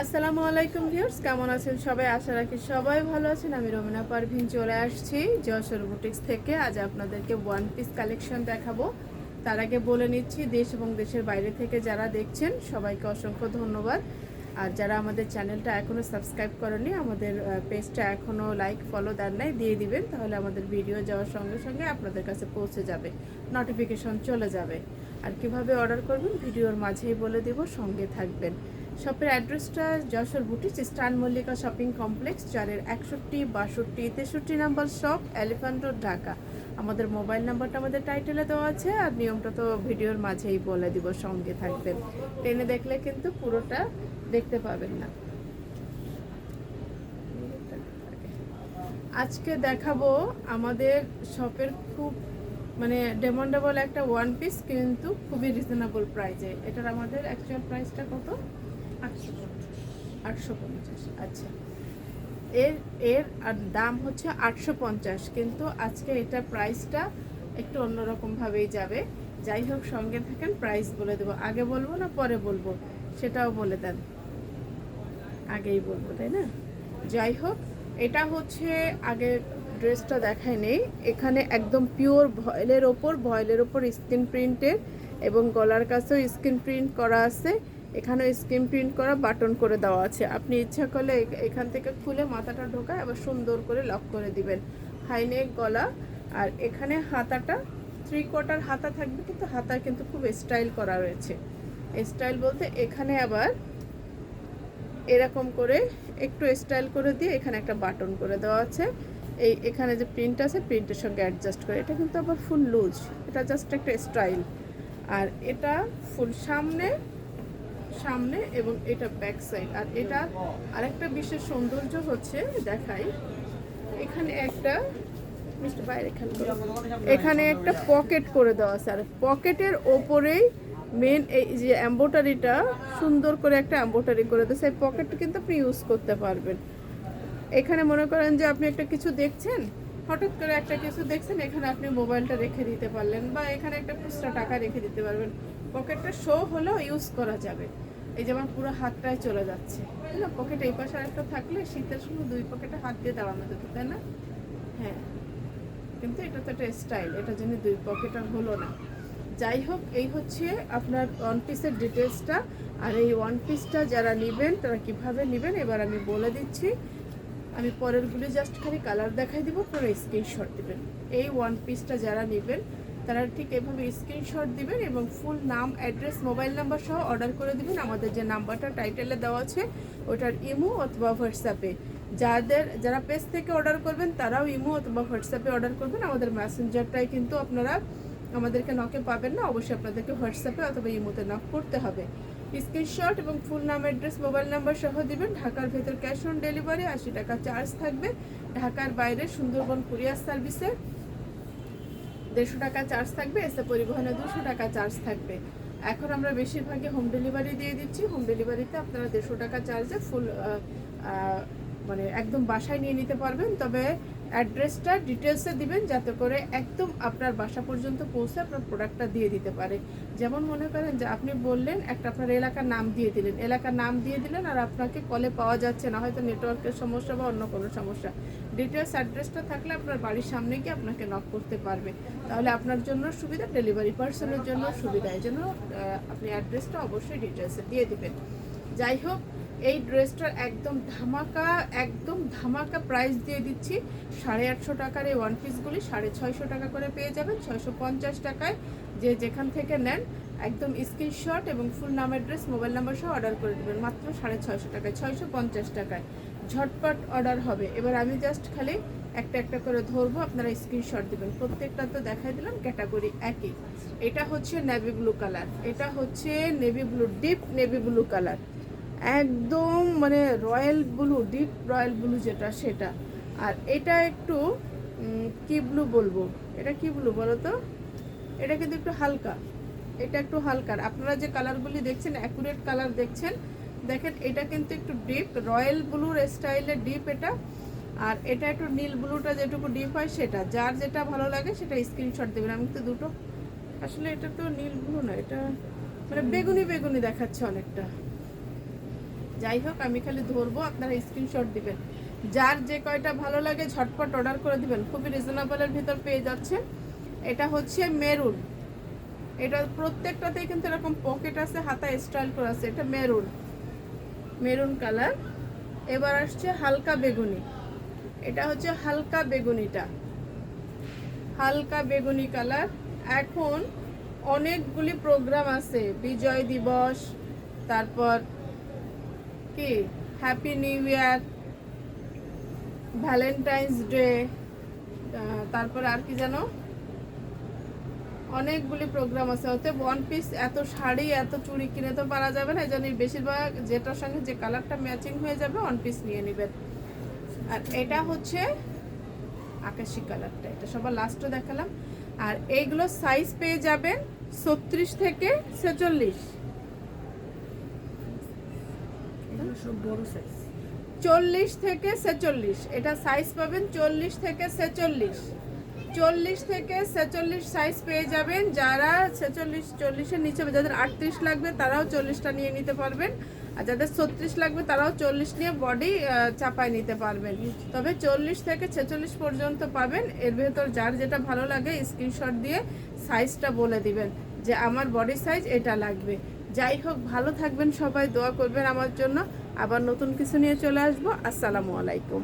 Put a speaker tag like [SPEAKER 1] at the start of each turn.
[SPEAKER 1] আসসালামু আলাইকুম ভিউয়ার্স, কেমন আছেন সবাই? আশা রাখি সবাই ভালো আছেন। আমি রমিনা পারভিন চলে আসছি যশোর বুটিক্স থেকে। আজ আপনাদেরকে ওয়ান পিস কালেকশন দেখাবো। তার আগে বলে নিচ্ছি, দেশ এবং দেশের বাইরে থেকে যারা দেখছেন, সবাইকে অসংখ্য ধন্যবাদ। আর যারা আমাদের চ্যানেলটা এখনও সাবস্ক্রাইব করেনি আমাদের পেজটা এখনও লাইক ফলো দেন নাই, দিয়ে দিবেন, তাহলে আমাদের ভিডিও যাওয়ার সঙ্গে সঙ্গে আপনাদের কাছে পৌঁছে যাবে নোটিফিকেশন চলে যাবে। আর কীভাবে অর্ডার করবেন, ভিডিওর মাঝেই বলে দেব, সঙ্গে থাকবেন। শপের অ্যাড্রেসটা যশোর বুটিস স্টান মল্লিকা শপিং কমপ্লেক্স, চারের একষট্টি, বাষট্টি, তেষট্টি number shop, elephant road, Dhaka. আমাদের মোবাইল নাম্বারটা আমাদের টাইটেলে দেওয়া আছে আর নিয়মটা তো ভিডিওর মাঝেই বলে দিব, সঙ্গে থাকবেন। টেনে দেখলে কিন্তু পুরোটা দেখতে পাবেন না। আজকে দেখাবো আমাদের শপের খুব মানে ডেমন্ডেবল একটা ওয়ান পিস কিন্তু খুবই রিজনেবল প্রাইসে এটার আমাদের অ্যাকচুয়াল প্রাইসটা কত? আটশো পঞ্চাশ আচ্ছা। এর এর দাম হচ্ছে আটশো পঞ্চাশ, কিন্তু আজকে এটা প্রাইসটা একটু অন্যরকমভাবেই যাবে। যাই হোক, সঙ্গে থাকেন, প্রাইস বলে দেবো। আগে বলব না, পরে বলব? সেটাও বলে দেন। আগেই বলব, তাই না? যাই হোক, এটা হচ্ছে, আগে ড্রেসটা দেখায় নেই। এখানে একদম পিওর ভয়েলের ওপর ভয়েলের ওপর স্ক্রিন প্রিন্টের এবং গলার কাছেও স্ক্রিন প্রিন্ট করা আছে। এখানেও স্ক্রিন প্রিন্ট করা বাটন করে দেওয়া আছে। আপনি ইচ্ছা করলে এখান থেকে খুলে মাথাটা ঢোকায় আবার সুন্দর করে লক করে দিবেন। হাইনেক গলা আর এখানে হাতাটা থ্রি কোয়ার্টার হাতা থাকবে, কিন্তু হাতা কিন্তু খুব স্টাইল করা রয়েছে। স্টাইল বলতে এখানে আবার এরকম করে একটু স্টাইল করে দিয়ে এখানে একটা বাটন করে দেওয়া আছে। এই এখানে যে প্রিন্ট আছে প্রিন্টের সঙ্গে অ্যাডজাস্ট করে। এটা কিন্তু আবার ফুল লুজ এটা জাস্ট একটা স্টাইল আর এটা ফুল সামনে সামনে এবং এটা ব্যাক সাইড আর এটা আরেকটা বিশেষ সৌন্দর্য হচ্ছে, দেখাই, এখানে একটা এখানে। একটা পকেট করে দেওয়া আছে। আর পকেটের ওপরেই মেন এই যে এম্বোটারিটা সুন্দর করে একটা এম্বোটারি করে দেওয়া সেই পকেটটা কিন্তু আপনি ইউজ করতে পারবেন। এখানে মনে করেন যে আপনি একটা কিছু দেখছেন, হঠাৎ করে একটা কিছু দেখছেন, এখানে আপনি মোবাইলটা রেখে দিতে পারলেন বা এখানে একটা খুচরা টাকা রেখে দিতে পারবেন। পকেটটা শো হলেও ইউজ করা যাবে। এই যেমন পুরো হাতটায় চলে যাচ্ছে। না পকেট এই পাশে একটা থাকলে শীতের সময় দুই পকেটে হাত দিয়ে দাঁড়ানো যেত, তাই না? হ্যাঁ। কিন্তু এটা তো একটা স্টাইল এটা জন্য দুই পকেট আর হলো না। যাই হোক, এই হচ্ছে আপনার ওয়ান পিসের ডিটেলসটা আর এই ওয়ান পিসটা যারা নেবেন, তারা কীভাবে নেবেন, এবার আমি বলে দিচ্ছি। আমি পরেরগুলি জাস্ট খালি কালার দেখাই দিব, আপনারা স্ক্রিনশট দিবেন। এই ওয়ান পিসটা যারা নেবেন তারা ঠিক এভাবে স্ক্রিনশট দিবেন এবং ফুল নাম অ্যাড্রেস মোবাইল নাম্বার সহ অর্ডার করে দিবেন। আমাদের যে নাম্বারটা টাইটেলে দেওয়া আছে, ওটার ইমো অথবা হোয়াটসঅ্যাপে যাদের, যারা পেজ থেকে অর্ডার করবেন, তারাও ইমো অথবা হোয়াটসঅ্যাপে অর্ডার করবেন। আমাদের ম্যাসেঞ্জারটাই কিন্তু আপনারা আমাদেরকে নকে পাবেন না। অবশ্যই আপনাদেরকে হোয়াটসঅ্যাপে অথবা ইমোতে নক করতে হবে। স্ক্রিনশট এবং ফুল নাম অ্যাড্রেস মোবাইল নাম্বার সহ দিবেন। ঢাকার ভেতর ক্যাশ অন ডেলিভারি আশি টাকা চার্জ থাকবে। ঢাকার বাইরে সুন্দরবন কুরিয়ার সার্ভিসে দেড়শো টাকা চার্জ থাকবে এসে পরিবহনে দুশো টাকা চার্জ থাকবে। এখন আমরা বেশিরভাগই হোম ডেলিভারি দিয়ে দিচ্ছি। হোম ডেলিভারিতে আপনারা দেড়শো টাকা চার্জে ফুল মানে একদম বাসায় নিয়ে নিতে পারবেন। তবে অ্যাড্রেসটা ডিটেলসে দিবেন যাতে করে একদম আপনার বাসা পর্যন্ত পৌঁছে আপনার প্রোডাক্টটা দিয়ে দিতে পারে। যেমন মনে করেন যে আপনি বললেন একটা আপনার এলাকার নাম দিয়ে দিলেন। এলাকার নাম দিয়ে দিলেন আর আপনাকে কলে পাওয়া যাচ্ছে না, হয়তো নেটওয়ার্কের সমস্যা বা অন্য কোনো সমস্যা। ডিটেলস অ্যাড্রেসটা থাকলে আপনার বাড়ির সামনে গিয়ে আপনাকে নক করতে পারবে। তাহলে আপনার জন্য সুবিধা ডেলিভারি পার্সনের জন্য সুবিধা। এই জন্য আপনি অ্যাড্রেসটা অবশ্যই ডিটেলসে দিয়ে দিবেন। যাই হোক এই ড্রেসটার একদম ধামাকা একদম ধামাকা প্রাইস দিয়ে দিচ্ছি। সাড়ে আটশো টাকার এই ওয়ান পিসগুলি সাড়ে ছয়শো টাকা করে পেয়ে যাবেন, ছয়শো পঞ্চাশ টাকায়। যে যেখান থেকে নেন, একদম স্ক্রিনশট এবং ফুল নাম অ্যাড্রেস মোবাইল নাম্বার সহ অর্ডার করে দেবেন। মাত্র সাড়ে ছয়শো টাকায়, ছয়শো পঞ্চাশ টাকায়। ঝটপট অর্ডার হবে। এবার আমি জাস্ট খালি একটা একটা করে ধরবো, আপনারা স্ক্রিনশট দেবেন। প্রত্যেকটা তো দেখাই দিলাম ক্যাটাগরি একই। এটা হচ্ছে নেভি ব্লু কালার এটা হচ্ছে navy blue deep navy blue colour একদম মানে royal blue, deep royal blue যেটা সেটা। আর এটা একটু কি ব্লু বলব? এটা কি ব্লু বলো তো? এটা কিন্তু একটু হালকা। এটা একটু হালকার আপনারা যে কালারগুলি দেখছেন অ্যাকুরেট কালার দেখছেন, দেখেন এটা কিন্তু একটু ডিপ, রয়্যাল ব্লুর স্টাইলের ডিপ এটা। আর এটা একটু নীল ব্লুটা যেটুকু ডিপ হয় সেটা। যার যেটা ভালো লাগে সেটা স্ক্রিনশট দেবেন। আমি তো দুটো। আসলে এটা তো নীল ব্লু না, এটা মানে বেগুনি বেগুনি দেখাচ্ছে অনেকটা। যাই হোক, আমি খালি ধরবো, আপনারা স্ক্রিনশট দিবেন। যার যে কয়টা ভালো লাগে, ঝটপট অর্ডার করে দিবেন। খুবই রিজনেবলের ভিতর পেয়ে যাচ্ছে এটা হচ্ছে মেরুন এটা প্রত্যেকটাতেই কিন্তু এরকম পকেট আছে হাতায় স্টাইল করা আছে। এটা মেরুন মেরুন কালার এবার আসছে হালকা বেগুনি। এটা হচ্ছে হালকা বেগুনিটা। হালকা বেগুনি কালার এখন অনেকগুলি প্রোগ্রাম আছে। বিজয় দিবস, তারপর কি? Happy new year Valentine's day তারপর আর কি জানো? অনেকগুলি প্রোগ্রাম আছে। ওতে ওয়ান পিস এত শাড়ি, এত চুড়ি কিনে তো পারা যাবে না। এই বেশিরভাগ যেটার সঙ্গে যে কালারটা ম্যাচিং হয়ে যাবে ওয়ান পিস নিয়ে নেবেন। আর এটা হচ্ছে আকাশি কালারটা এটা সবার লাস্টে দেখালাম। আর এইগুলো সাইজ পেয়ে যাবেন ছত্রিশ থেকে ছেচল্লিশ।
[SPEAKER 2] এগুলো বড় সাইজ
[SPEAKER 1] চল্লিশ থেকে ছেচল্লিশ। এটা সাইজ পাবেন চল্লিশ থেকে ছেচল্লিশ। চল্লিশ থেকে ছেচল্লিশ সাইজ পেয়ে যাবেন। যারা ছেচল্লিশ, চল্লিশের নিচে যাদের আটত্রিশ লাগবে, তারাও চল্লিশটা নিয়ে নিতে পারবেন। আর যাদের ছত্রিশ লাগবে, তারাও চল্লিশ নিয়ে বডি চাপায় নিতে পারবেন। তবে চল্লিশ থেকে ছেচল্লিশ পর্যন্ত পাবেন। এর ভেতর যার যেটা ভালো লাগে স্ক্রিনশট দিয়ে সাইজটা বলে দিবেন যে আমার বডি সাইজ এটা লাগবে। যাই হোক, ভালো থাকবেন সবাই, দোয়া করবেন আমার জন্য। আবার নতুন কিছু নিয়ে চলে আসব। আসসালামু আলাইকুম।